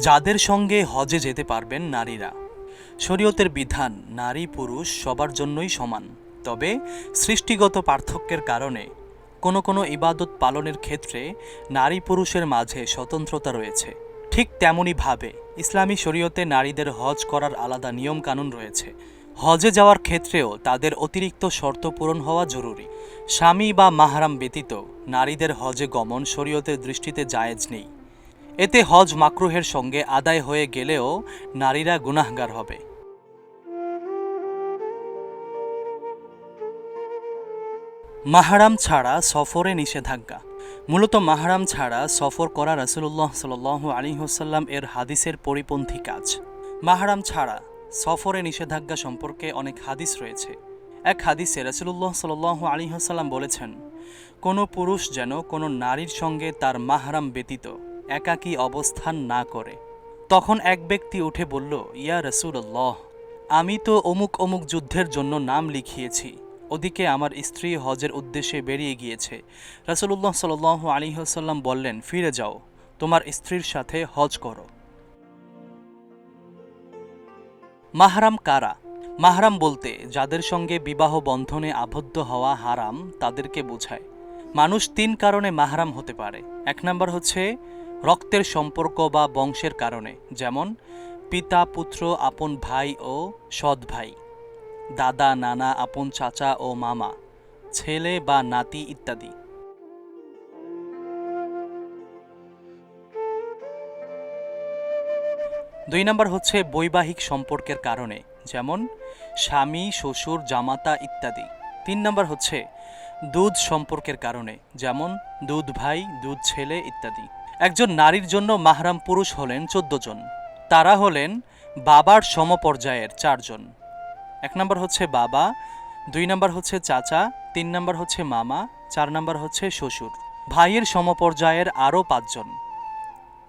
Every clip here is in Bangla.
যাদের সঙ্গে হজে যেতে পারবেন নারীরা। শরীয়তের বিধান, নারী পুরুষ সবার জন্যই সমান। তবে সৃষ্টিগত পার্থক্যের কারণে কোনো কোনো ইবাদত পালনের ক্ষেত্রে নারী পুরুষের মাঝে স্বতন্ত্রতা রয়েছে। ঠিক তেমনইভাবে ইসলামী শরীয়তে নারীদের হজ করার আলাদা নিয়মকানুন রয়েছে। হজে যাওয়ার ক্ষেত্রেও তাদের অতিরিক্ত শর্ত পূরণ হওয়া জরুরি। স্বামী বা মাহারাম ব্যতীত নারীদের হজে গমন শরীয়তের দৃষ্টিতে জায়েজ নেই। এতে হজ মাকরুহের সঙ্গে আদায় হয়ে গেলেও নারীরা গুনাহগার হবে। মাহারাম ছাড়া সফরে নিষেধাজ্ঞা। মূলত মাহারাম ছাড়া সফর করা রাসুলুল্লাহ সাল আলী হোসাল্লাম এর হাদিসের পরিপন্থী কাজ। মাহারাম ছাড়া সফরে নিষেধাজ্ঞা সম্পর্কে অনেক হাদিস রয়েছে। এক হাদিসে রাসুলুল্লাহ সাল আলী হোসাল্লাম বলেছেন, কোনো পুরুষ যেন কোনো নারীর সঙ্গে তার মাহারাম ব্যতীত একাকী অবস্থান না করে। তখন এক ব্যক্তি উঠে বলল, ইয়া রসুল্লাহ আমি তো অমুক অমুক যুদ্ধের জন্য নাম লিখিয়েছি। ওদিকে আমার স্ত্রী হজের উদ্দেশ্যে বেরিয়ে গিয়েছে। রাসুলুল্লাহ সাল আলী হাসাল্লাম বললেন, ফিরে যাও, তোমার স্ত্রীর সাথে হজ করো। মাহরাম কারা? মাহরাম বলতে, যাদের সঙ্গে বিবাহ বন্ধনে আবদ্ধ হওয়া হারাম, তাদেরকে বোঝায়। মানুষ তিন কারণে মাহরাম হতে পারে। এক নম্বর হচ্ছে রক্তের সম্পর্ক বা বংশের কারণে, যেমন পিতা, পুত্র, আপন ভাই ও সৎ ভাই, দাদা, নানা, আপন চাচা ও মামা, ছেলে বা নাতি ইত্যাদি। দুই নম্বর হচ্ছে বৈবাহিক সম্পর্কের কারণে, যেমন স্বামী, শ্বশুর, জামাতা ইত্যাদি। তিন নম্বর হচ্ছে দুধ সম্পর্কের কারণে, যেমন দুধ ভাই, দুধ ছেলে ইত্যাদি। একজন নারীর জন্য মাহরাম পুরুষ হলেন চোদ্দ জন। তারা হলেন বাবার সমপর্যায়ের চারজন এক নম্বর হচ্ছে বাবা, দুই নম্বর হচ্ছে চাচা, তিন নম্বর হচ্ছে মামা, চার নম্বর হচ্ছে শ্বশুর। ভাইয়ের সমপর্যায়ের আরও পাঁচজন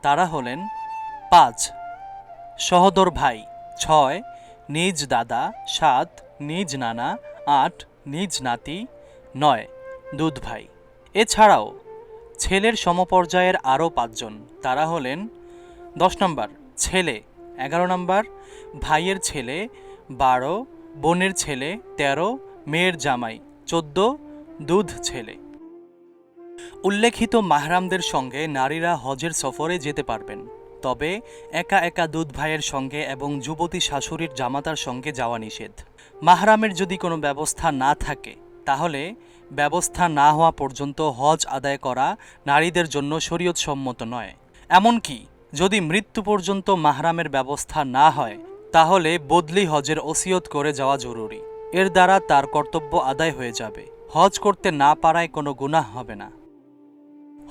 তারা হলেন পাঁচ, সহদর ভাই, ছয়, নিজ দাদা, সাত, নিজ নানা, আট, নিজ নাতি, নয়, দুধ ভাই। এছাড়াও ছেলের সমপর্যায়ের আরও পাঁচজন। তারা হলেন দশ নম্বর, ছেলে, এগারো নম্বর, ভাইয়ের ছেলে, বারো, বোনের ছেলে, তেরো, মেয়ের জামাই, চোদ্দ, দুধ ছেলে। উল্লেখিত মাহরামদের সঙ্গে নারীরা হজের সফরে যেতে পারবেন। তবে একা একা দুধ ভাইয়ের সঙ্গে এবং যুবতী শাশুড়ির জামাতার সঙ্গে যাওয়া নিষেধ। মাহরামের যদি কোনো ব্যবস্থা না থাকে, তাহলে ব্যবস্থা না হওয়া পর্যন্ত হজ আদায় করা নারীদের জন্য শরীয়ত সম্মত নয়। এমনকি যদি মৃত্যু পর্যন্ত মাহরামের ব্যবস্থা না হয়, তাহলে বদলি হজের ওসিয়ত করে যাওয়া জরুরি। এর দ্বারা তার কর্তব্য আদায় হয়ে যাবে। হজ করতে না পারায় কোনো গুনাহ হবে না।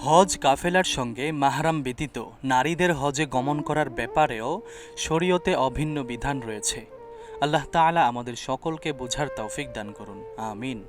হজ কাফেলার সঙ্গে মাহরাম ব্যতীত নারীদের হজে গমন করার ব্যাপারেও শরীয়তে অভিন্ন বিধান রয়েছে। আল্লাহ তাআলা আমাদের সকলকে বোঝার তৌফিক দান করুন। আমিন।